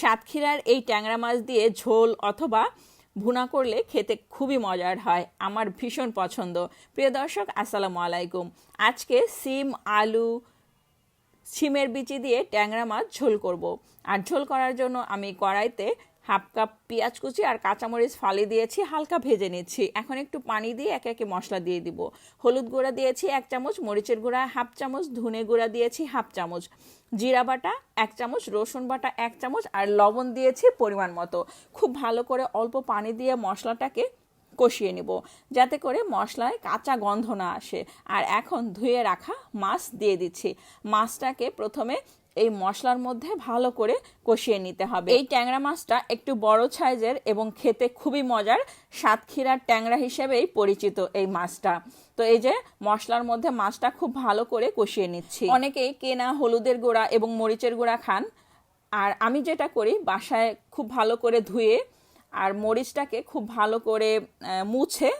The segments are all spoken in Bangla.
সাতক্ষীরার এই ট্যাংরা মাছ দিয়ে ঝোল অথবা ভুনা করলে খেতে খুবই মজার হয়। আমার ভীষণ পছন্দ। প্রিয় দর্শক, আসসালামু আলাইকুম। আজকে সিম, আলু, সিমের বিচি দিয়ে ট্যাংরা মাছ ঝোল করব। আর ঝোল করার জন্য আমি কড়াইতে হাফ কাপ পেঁয়াজ কুচি আর কাঁচামরিচ ফালি দিয়েছি, হালকা ভেজে নিচ্ছি। এখন একটু পানি দিয়ে একে একে মশলা দিয়ে দিব। হলুদ গুঁড়া দিয়েছি এক চামচ, মরিচের গুঁড়া হাফ চামচ, ধনে গুঁড়া দিয়েছি হাফ চামচ, জিরা বাটা এক চামচ, রসুন বাটা এক চামচ আর লবণ দিয়েছি পরিমাণ মতো। খুব ভালো করে অল্প পানি দিয়ে মশলাটাকে কষিয়ে নিব, যাতে করে মশলায় কাঁচা গন্ধ না আসে। আর এখন ধুয়ে রাখা মাছ দিয়ে দিচ্ছি। মাছটাকে প্রথমে এই মশলার মধ্যে ভালো করে কষিয়ে নিতে হবে। এই ট্যাংরা মাছটা একটু বড় সাইজের এবং খেতে খুবই মজার সাতক্ষীরার ট্যাংরা হিসেবেই পরিচিত এই মাছটা। তো এই যে মশলার মধ্যে মাছটা খুব ভালো করে কষিয়ে নিচ্ছি। অনেকেই কেনা হলুদের গুঁড়া এবং মরিচের গুঁড়া খান। আর আমি যেটা করি, বাসায় খুব ভালো করে ধুয়ে আর মরিচটাকে খুব ভালো করে মুছে,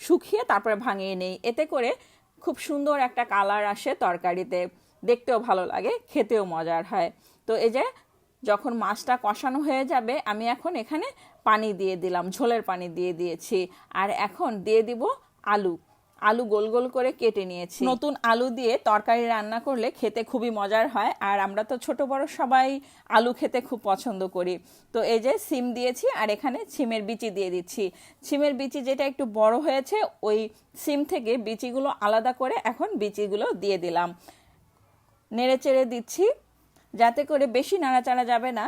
শুকিয়ে তারপরে ভাঙিয়ে নেই। এতে করে খুব সুন্দর একটা কালার আসে তরকারিতে। দেখতেও ভালো লাগে, খেতেও মজার হয়। তো এই যে যখন মাছটা কষানো হয়ে যাবে, আমি এখন এখানে পানি দিয়ে দিলাম, ঝোলের পানি দিয়ে দিয়েছি। আর এখন দিয়ে দিব আলু। আলু গোল গোল করে কেটে নিয়েছি। নতুন আলু দিয়ে তরকারি রান্না করলে খেতে খুবই মজার হয়, আর আমরা তো ছোট বড় সবাই আলু খেতে খুব পছন্দ করি। তো এই যে সিম দিয়েছি, আর এখানে ছিমের বিচি দিয়ে দিচ্ছি। ছিমের বিচি যেটা একটু বড় হয়েছে, ওই সিম থেকে বিচিগুলো আলাদা করে এখন বিচিগুলো দিয়ে দিলাম। নেড়ে চেড়ে দিচ্ছি, যাতে করে বেশি নাড়াচাড়া যাবে না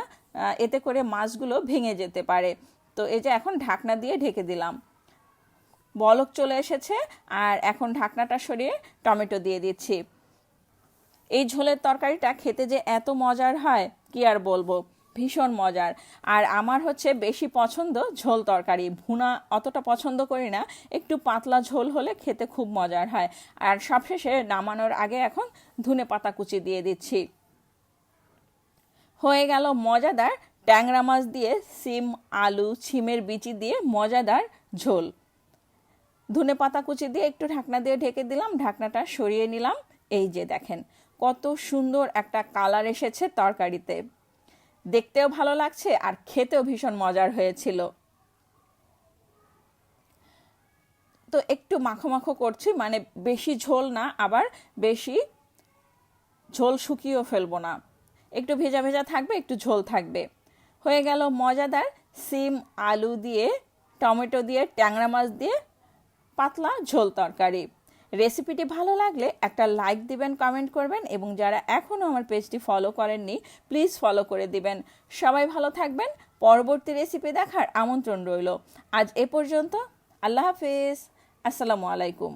এতে করে মাছগুলো ভেঙে যেতে পারে। তো এই যে এখন ঢাকনা দিয়ে ঢেকে দিলাম। বলক চলে এসেছে, আর এখন ঢাকনাটা সরিয়ে টমেটো দিয়ে দিচ্ছি। এই ঝোলের তরকারিটা খেতে যে এত মজার হয়, কি আর বলব? ভীষণ মজার। আর আমার হচ্ছে বেশি পছন্দ ঝোল তরকারি। ভুনা অতটা পছন্দ করি না, একটু পাতলা ঝোল হলে খেতে খুব মজার হয়। আর সবশেষে নামানোর আগে এখন ধনে পাতা কুচি দিয়ে দিচ্ছি। হয়ে গেল মজাদার ট্যাংরা মাছ দিয়ে সিম, আলু, ছিমের বিচি দিয়ে মজাদার ঝোল। ধনে পাতা কুচি দিয়ে একটু ঢাকনা দিয়ে ঢেকে দিলাম, ঢাকনাটা সরিয়ে নিলাম। এই যে দেখেন, কত সুন্দর একটা কালার এসেছে তরকারিতে। দেখতেও ভালো লাগছে আর খেতেও ভীষণ মজার হয়েছিল। তো একটু মাখো মাখো করছি মানে বেশি ঝোল না, আবার বেশি ঝোল শুকিয়েও ফেলব না। একটু ভেজা ভেজা থাকবে, একটু ঝোল থাকবে। হয়ে গেল মজাদার সিম আলু দিয়ে, টমেটো দিয়ে, ট্যাংরা মাছ দিয়ে পাতলা ঝোল তরকারি। রেসিপিটি ভালো লাগলে একটা লাইক দিবেন, কমেন্ট করবেন এবং যারা এখনও আমার পেজটি ফলো করেননি, প্লিজ ফলো করে দিবেন। সবাই ভালো থাকবেন, পরবর্তী রেসিপি দেখার আমন্ত্রণ রইল। আজ এ পর্যন্ত, আল্লাহ হাফিজ, আসসালামু আলাইকুম।